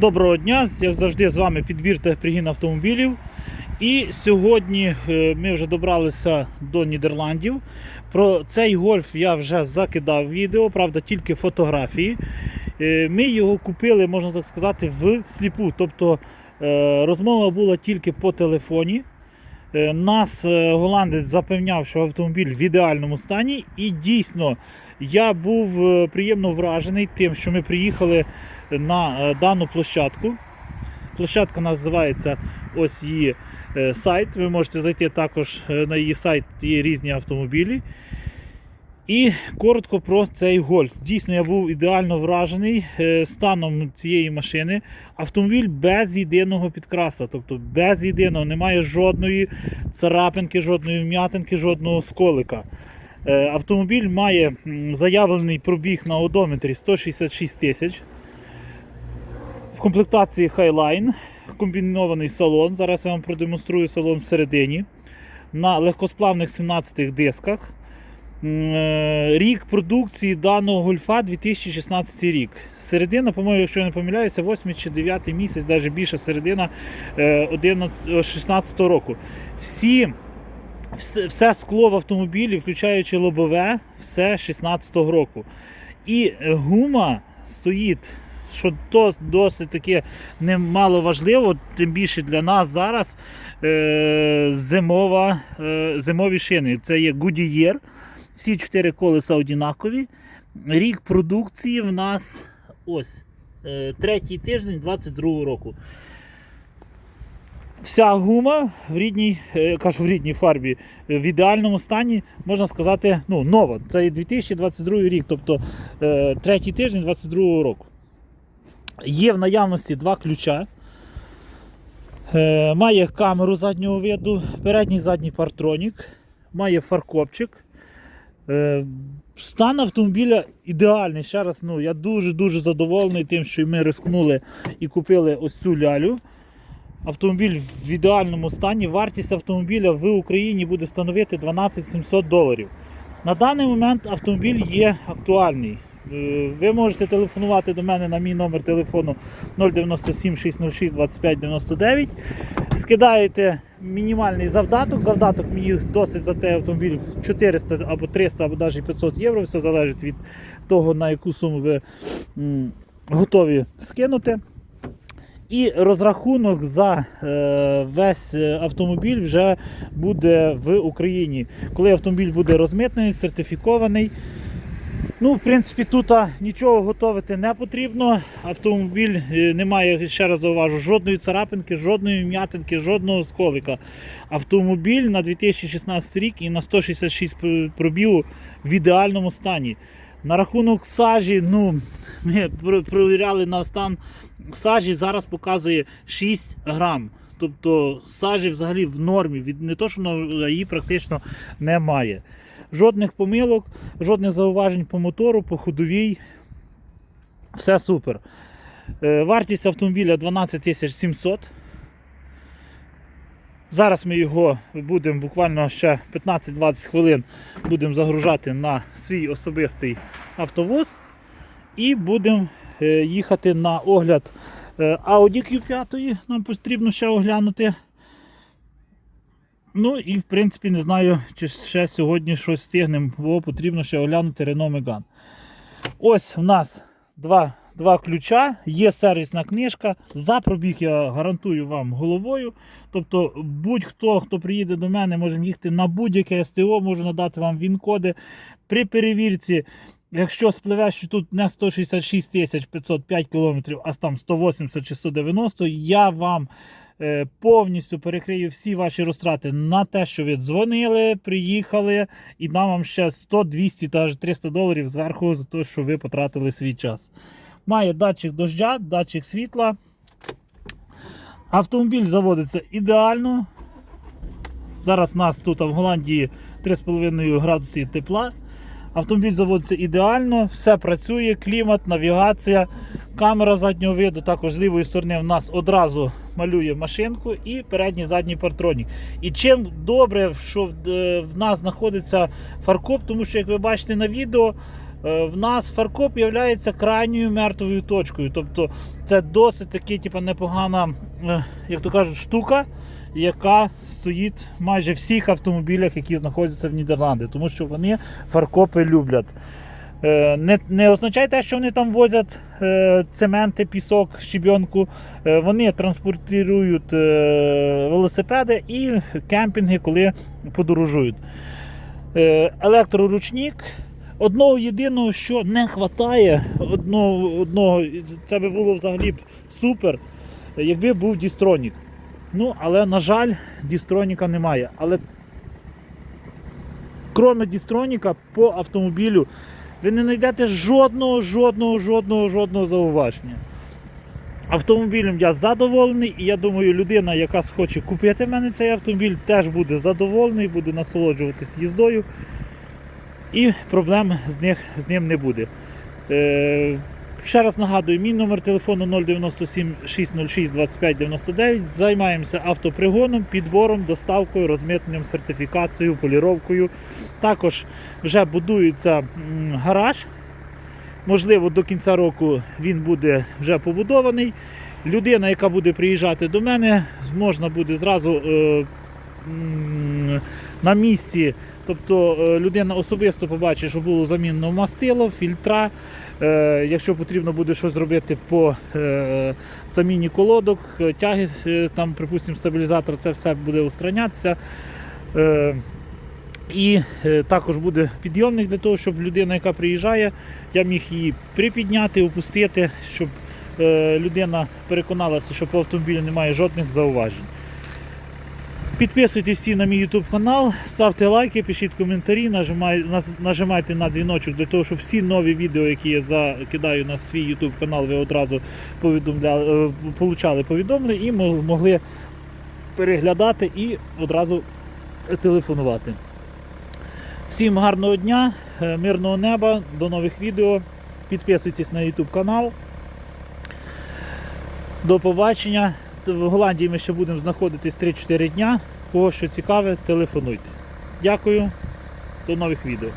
Доброго дня! Як завжди, з вами підбір та пригін автомобілів. І сьогодні е, ми вже добралися до Нідерландів. Про цей гольф я вже закидав відео, правда, тільки фотографії. Е, Ми його купили, можна так сказати, в сліпу. Тобто е, розмова була тільки по телефоні. Е, Нас е, голландець запевняв, що автомобіль в ідеальному стані, і дійсно я був е, приємно вражений тим, що ми приїхали на дану площадку. Площадка називається ось її сайт. Ви можете зайти також на її сайт, є різні автомобілі. І коротко про цей гольф. Дійсно, я був ідеально вражений е, станом цієї машини. Автомобіль без єдиного підкраса, тобто без єдиного, немає жодної царапинки, жодної вм'ятинки, жодного сколика. Е, Автомобіль має заявлений пробіг на одометрі 166 тисяч. В комплектації Highline, комбінований салон. Зараз я вам продемонструю салон всередині. На легкосплавних 17 дисках. Е, Рік продукції даного гольфа 2016 рік. Середина, по-моєму, якщо я не помиляюся, 8 чи 9 місяць, навіть більше середина е, 11, 16 року. Всі, все, скло в автомобілі, включаючи лобове, все 16 року. І е, гума стоїть, що досить таке немало важливо, тим більше для нас зараз е, зимова, е, зимові шини. Це є Goodyear. Всі чотири колеса однакові. Рік продукції в нас ось е, третій тиждень 22 року. Вся гума в рідній, е, кажу в рідній фарбі, е, в ідеальному стані, можна сказати, ну, нова. Це 2022 рік, тобто третій тиждень 22 року. Є в наявності два ключа. Має камеру заднього виду, передній задній партронік, має фаркопчик. Е, Стан автомобіля ідеальний. Ще раз, ну, я дуже-дуже задоволений тим, що ми рискнули і купили ось цю лялю. Автомобіль в ідеальному стані. Вартість автомобіля в Україні буде становити 12 700 доларів. На даний момент автомобіль є актуальний. Е, Ви можете телефонувати до мене на мій номер телефону 097 606 25 99. Скидаєте мінімальний завдаток. Завдаток мені досить за цей автомобіль 400 або 300 або навіть 500 євро. Все залежить від того, на яку суму ви готові скинути. І розрахунок за е, весь е, автомобіль вже буде в Україні. Коли автомобіль буде розмитнений, сертифікований. Ну, в принципі, тут нічого готувати не потрібно. Автомобіль е, не має, ще раз зауважу, жодної царапинки, жодної м'ятинки, жодного сколика. Автомобіль на 2016 рік і на 166 пр- пробігу в ідеальному стані. На рахунок сажі, ну, ми про- провіряли на стан сажі, зараз показує 6 грам. Тобто сажі взагалі в нормі, не то, що її практично немає. Жодних помилок, жодних зауважень по мотору, по ходовій. Все супер. Е, Вартість автомобіля 12 700. Зараз ми його будемо буквально ще 15-20 хвилин будемо загружати на свій особистий автовоз і будемо е, їхати на огляд е, Audi Q5. Нам потрібно ще оглянути. Ну і в принципі не знаю, чи ще сьогодні щось встигнемо, бо потрібно ще оглянути Renault Megane. Ось у нас два, два ключа, є сервісна книжка. За пробіг я гарантую вам головою. Тобто будь-хто, хто приїде до мене, можемо їхати на будь-яке СТО, можу надати вам він-коди. При перевірці, якщо спливе, що тут не 166 505 кілометрів, а там 180 чи 190, я вам повністю перекрию всі ваші розтрати на те, що ви дзвонили, приїхали, і дам вам ще 100, 200 та аж 300 доларів зверху за те, що ви потратили свій час. Має датчик дождя, датчик світла. Автомобіль заводиться ідеально. Зараз у нас тут в Голландії 3,5 градуси тепла. Автомобіль заводиться ідеально, все працює, клімат, навігація, камера заднього виду. Також з лівої сторони в нас одразу малює машинку і передній задній партронік. І чим добре, що в, е, в нас знаходиться фаркоп, тому що, як ви бачите на відео, Е, В нас фаркоп є крайньою мертвою точкою. Тобто це досить таки типу, непогана, е, як то кажуть, штука, яка стоїть майже всіх автомобілях, які знаходяться в Нідерланди, тому що вони фаркопи люблять. Е, Не, не означає те, що вони там возять е, цементи, пісок, щебенку. Е, Вони транспортують велосипеди і кемпінги, коли подорожують. Електроручник. Одного єдиного, що не вистачає, одного, одного, це би було взагалі б супер, якби був Дістронік. Ну, але, на жаль, Дістроніка немає. Але крім Дістроніка, по автомобілю ви не знайдете жодного, жодного, жодного, жодного зауваження. Автомобілем я задоволений, і я думаю, людина, яка схоче купити мене цей автомобіль, теж буде задоволений, буде насолоджуватись їздою. І проблем з, них, з ним не буде. Е, ще раз нагадую, мій номер телефону 097 606 25 99. Займаємося автопригоном, підбором, доставкою, розмитненням, сертифікацією, поліровкою. Також вже будується гараж. Можливо, до кінця року він буде вже побудований. Людина, яка буде приїжджати до мене, можна буде зразу е, на місці. Тобто е, людина особисто побачить, що було замінено мастило, фільтра. Е, якщо потрібно буде щось зробити по е, заміні колодок, е, тяги, там, припустимо, стабілізатор, це все буде устранятися. І також буде підйомник для того, щоб людина, яка приїжджає, я міг її припідняти, опустити, щоб людина переконалася, що по автомобілю немає жодних зауважень. Підписуйтесь на мій YouTube канал, ставте лайки, пишіть коментарі, нажимай, нажимайте на дзвіночок для того, щоб всі нові відео, які я закидаю на свій YouTube канал, ви одразу повідомляли, е, получали повідомлення і мо- могли переглядати і одразу телефонувати. Всім гарного дня, е, мирного неба, до нових відео. Підписуйтесь на YouTube канал. До побачення. В Голландії ми ще будемо знаходитись 3-4 дня. Кого що цікаве, телефонуйте. Дякую, до нових відео.